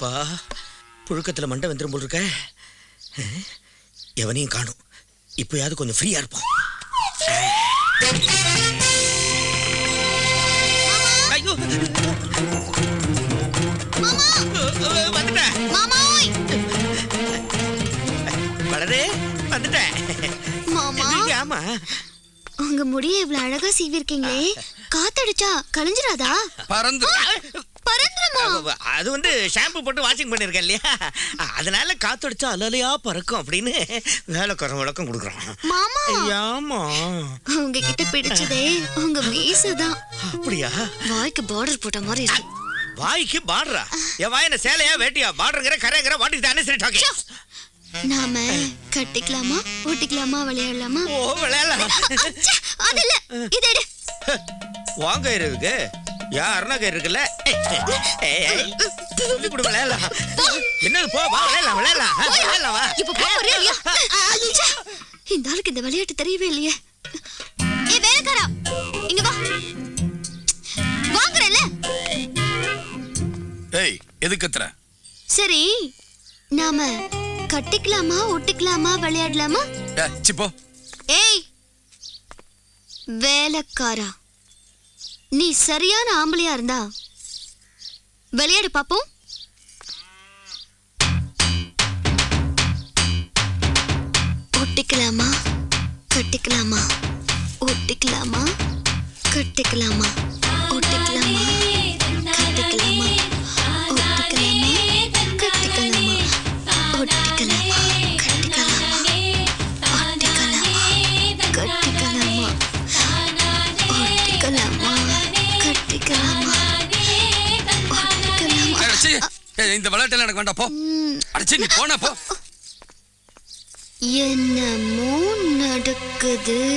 அப்பா புழுக்கத்துல மண்டை வந்துரும் போல் இருக்க எவனையும் காணும். இப்போயாவது கொஞ்சம் ஃப்ரீயா இருப்போம். ஐயோ. வந்துட்டேன் மாமாய் வளரே வந்துட்டேன். மாமா. நீங்க ஆமா. உங்க முடிய இவ்வளவு அழகா சீவிருக்கீங்களே. காத்தடிச்சா கலைஞ்சிராதா? பறந்து. பறந்துருமா அது வந்து ஷாம்பு போட்டு வாஷிங் பண்ணிருக்கேன் இல்லையா? அதனால காத்தடிச்சா அலலையா பறக்கும் அப்படின்னு வேலைக்காரன் விளக்கம் கொடுக்குறோம் மாமா! ஆமா உங்ககிட்ட பிடிச்சதே உங்க மீசதான் அப்படியா? வாய்க்கு பார்டர் போட்ட மாதிரி இருக்கு. வாய்க்கு பாடுறா என் வாய் என்ன சேலையா வேட்டியா? பாடுறங்கிற கரைங்கிற வாட்டி தானே சரி டாக்கி நாம கட்டிக்கலாமா ஒட்டிக்கலாமா விளையாடலாமா? ஓ விளையாடலாம். அது இல்ல. இது வாங்க இருக்கு யா அருணாக்கை இருக்குல்ல? சொல்லி கொடு விளையாடலாம் என்னது போ வா விளையாடலாம் விளையாடலாம் ஆ, விளையாடலாம் வா. இப்ப போ வரியா இல்லையா? அச்சா, இந்த ஆளுக்கு இந்த விளையாட்டு தெரியவே இல்லையே. ஏ வேலைக்காரா இங்க வா. வாங்குறேன்ல. ஏய் எது கத்துற? சரி நாம கட்டிக்கலாமா ஒட்டிக்கலாமா விளையாடலாமா? ஏய் வேலைக்காரா. நீ சரியான ஆம்பளையா இருந்தா விளையாடு பாப்போம். ஒட்டிக்கலாமா? கட்டிக்கலாமா? ஒட்டிக்கலாமா? கட்டிக்கலாமா? ஒட்டிக்கலாமா? இந்த விளையாட்டு எனக்கு வேண்டாம் போ. அடிச்சு நீ போன போ. என்னமோ நடக்குது?